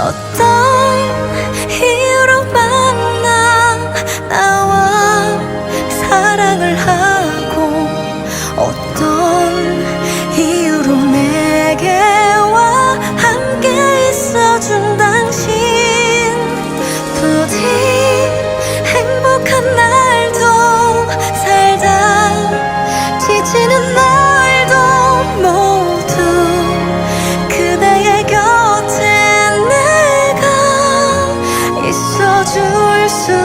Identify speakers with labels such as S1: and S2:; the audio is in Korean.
S1: 어떤 이유로 만나 나와 사랑을 하고 어떤 이유로 내게와 함께 있어준 당신. 부디 행복한 날도 살다 지치는 날 줄 수